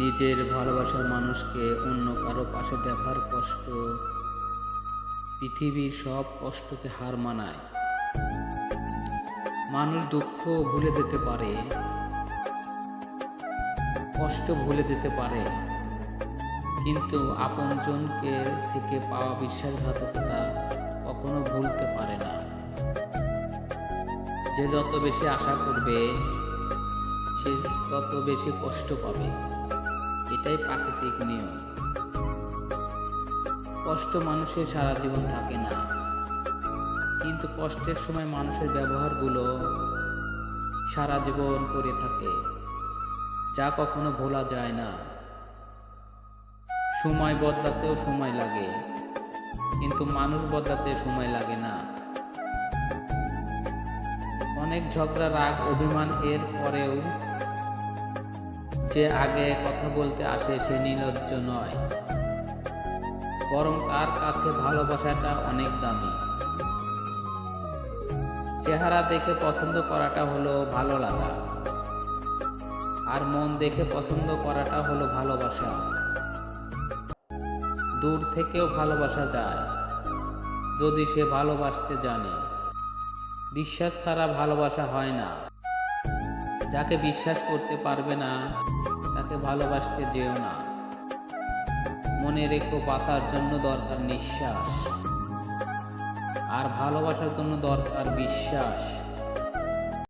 নিজের ভালোবাসার মানুষকে অন্য কারও পাশে দেখার কষ্ট পৃথিবীর সব কষ্টকে হার মানায়। মানুষ দুঃখ ভুলে যেতে পারে, কষ্ট ভুলে যেতে পারে, কিন্তু আপনজনকে থেকে পাওয়া বিশ্বাসঘাতকতা কখনো ভুলতে পারে না। যে যত বেশি আশা করবে, সে তত বেশি কষ্ট পাবে। এটাই প্রাকৃতিক নিয়ম। কষ্ট মানুষের সারা জীবন থাকে না। কিন্তু কষ্টের সময় মানুষের ব্যবহারগুলো সারা জীবন করে থাকে, যা কখনো ভোলা যায় না। সময় বদলাতেও সময় লাগে, কিন্তু মানুষ বদলাতে সময় লাগে না। অনেক ঝগড়া, রাগ, অভিমান এর পরেও যে আগে কথা বলতে আসে সে নির্লজ্জ নয়। বরং তার কাছে ভালোবাসাটা অনেক দামি। চেহারা দেখে পছন্দ করাটা হলো ভালো লাগা। আর মন দেখে পছন্দ করাটা হলো ভালোবাসা। দূর থেকেও ভালোবাসা যায়, যদি সে ভালোবাসতে জানে। বিশ্বাস ছাড়া ভালোবাসা হয় না। যাকে বিশ্বাস করতে পারবে না তাকে ভালোবাসতে যেও না। মনে রেখো বাঁচার জন্য দরকার নিঃশ্বাস। আর ভালোবাসার জন্য দরকার বিশ্বাস।